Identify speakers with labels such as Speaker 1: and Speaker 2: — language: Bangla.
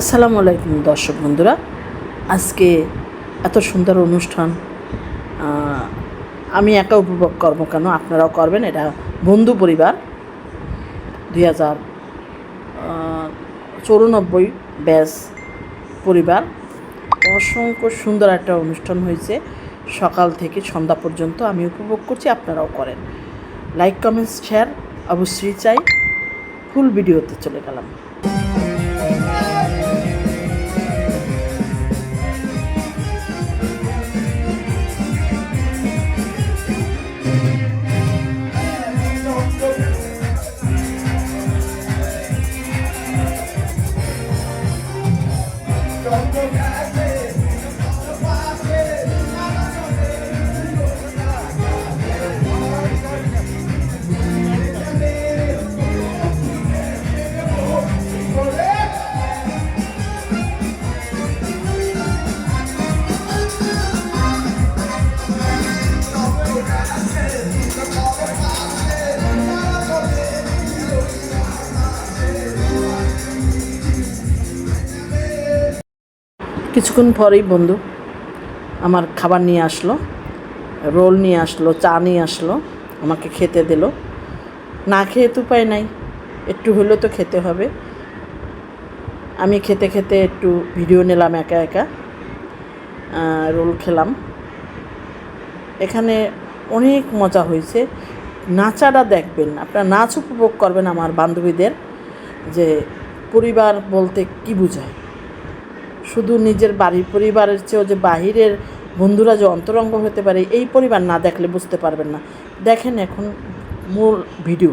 Speaker 1: আসসালামু আলাইকুম দর্শক বন্ধুরা। আজকে এত সুন্দর অনুষ্ঠান আমি একা উপভোগ করব কেন? আপনারাও করবেন, এটা বন্ধু পরিবার। দুই হাজার চৌরানব্বই ব্যাস পরিবার। অসংখ্য সুন্দর একটা অনুষ্ঠান হয়েছে। সকাল থেকে সন্ধ্যা পর্যন্ত আমি উপভোগ করছি, আপনারাও করেন। লাইক কমেন্টস শেয়ার অবশ্যই চাই। ফুল ভিডিওতে চলে গেলাম। কিছুক্ষণ পরেই বন্ধু আমার খাবার নিয়ে আসলো, রোল নিয়ে আসলো, চা নিয়ে আসলো, আমাকে খেতে দিল। না খেয়ে তো উপায় নাই, একটু হলেও তো খেতে হবে। আমি খেতে খেতে একটু ভিডিও নিলাম একা একা রোল খেলাম। এখানে অনেক মজা হয়েছে। নাচাটা দেখবেন আপনারা নাচ উপভোগ করবেন আমার বান্ধবীদের, যে পরিবার বলতে কি বোঝায়। শুধু নিজের বাড়ির পরিবারের চেয়েও যে বাহিরের বন্ধুরা যে অন্তরঙ্গ হতে পারে, এই পরিবার না দেখলে বুঝতে পারবেন না। দেখেন এখন মূল ভিডিও।